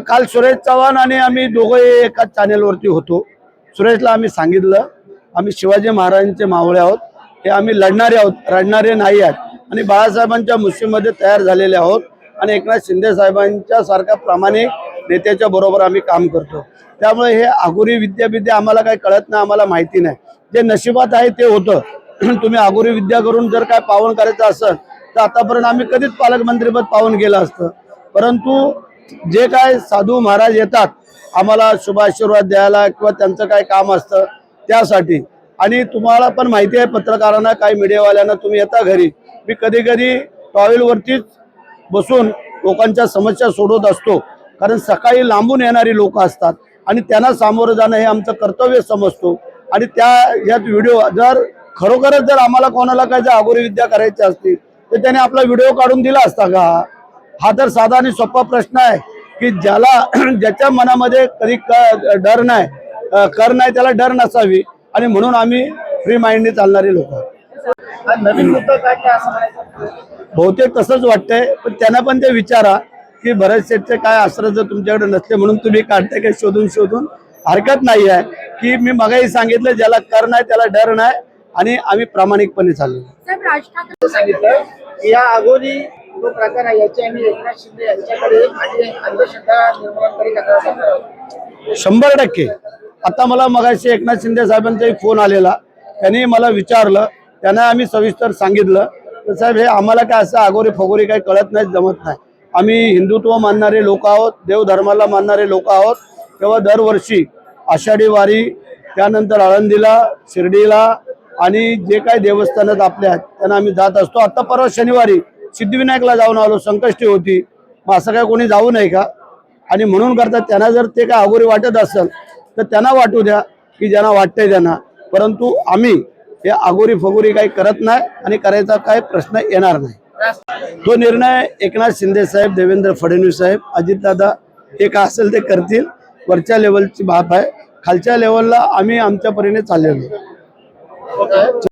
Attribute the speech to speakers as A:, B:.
A: काल. सुरेश चव्हाण आणि आम्ही दोघंही एकाच चॅनेलवरती होतो. सुरेशला आम्ही सांगितलं आम्ही शिवाजी महाराजांचे मावळे आहोत. हे आम्ही लढणारे आहोत रडणारे नाही आहेत. आणि बाळासाहेबांच्या मुस्लिममध्ये तयार झालेले आहोत आणि एकनाथ शिंदे साहेबांच्या सारख्या प्रामाणिक नेत्याच्या बरोबर आम्ही काम करतो. त्यामुळे हे आगोरी विद्या विद्या आम्हाला काही कळत नाही आम्हाला माहिती नाही. जे नशिबात आहे ते होतं. तुम्ही आगोरी विद्या करून जर काय पावन करायचं असेल तर आतापर्यंत आम्ही कधीच पालकमंत्रीपद पाहून गेलं असतं. परंतु जे काय साधू महाराज येतात आम्हाला शुभाशीर्वाद द्यायला किंवा त्यांचं काय काम असतं त्यासाठी. आणि तुम्हाला पण माहिती आहे पत्रकारांना काही मीडियावाल्यांना तुम्ही येता घरी. मी कधी कधी टॉवेलवरतीच बसून लोकांच्या समस्या सोडवत असतो. कारण सकाळी लांबून येणारी लोक असतात आणि त्यांना सामोरं जाणं हे आमचं कर्तव्य समजतो. आणि त्या यात व्हिडिओ जर खरोखरच जर आम्हाला कोणाला काय जर आगोरी विद्या करायची असतील तर त्याने आपला व्हिडिओ काढून दिला असता का? हा तर साधा आणि सोपा प्रश्न आहे की ज्याला ज्याच्या मनामध्ये कधी क- डर नाही कर नाही त्याला डर नसावी आणि म्हणून आम्ही फ्री माइंडने चालणारे लोक बहुतेक तसंच वाटतंय पण त्यांना पण ते विचारा की भरत शेठचे काय आश्रय जर तुमच्याकडे नसले म्हणून तुम्ही काढताय काय शोधून शोधून? हरकत नाही आहे की मी मगाही सांगितलं ज्याला कर नाही त्याला डर नाही आणि आम्ही प्रामाणिकपणे चाललो.
B: या अगोदी जो प्रकार आहे याची आम्ही एकनाथ शिंदे यांच्याकडे आणि अंधश्रद्धा निर्माण करीत आहोत.
A: शंभर टक्के. आता मला मगाशी एकनाथ शिंदे साहेबांचा एक फोन आलेला. त्यांनी मला विचारलं. त्यांना आम्ही सविस्तर सांगितलं. तर साहेब हे आम्हाला काय असं आगोरी फगोरी काही कळत नाही जमत नाही. आम्ही हिंदुत्व मानणारे लोक आहोत देवधर्माला मानणारे लोक आहोत. तेव्हा दरवर्षी आषाढी वारी त्यानंतर आळंदीला शिर्डीला आणि जे काही देवस्थानात आपल्या आहेत त्यांना आम्ही जात असतो. आता परवा शनिवारी सिद्धिविनायकला जाऊन आलो संकष्टी होती. मग असं काय कोणी जाऊ नये का? आणि म्हणून करता त्यांना जर ते काय अगोरी वाटत असेल तर त्यांना वाटू द्या की ज्यांना वाटतंय त्यांना. परंतु आम्ही हे अगोरी फगोरी काही करत नाही आणि करायचा काही प्रश्न येणार नाही. तो निर्णय एकनाथ शिंदे साहेब देवेंद्र फडणवीस साहेब अजितदादा हे काय असेल ते करतील. वरच्या लेवलची बाब आहे. खालच्या लेवलला आम्ही आमच्या परीने चाललेलो.
B: okay.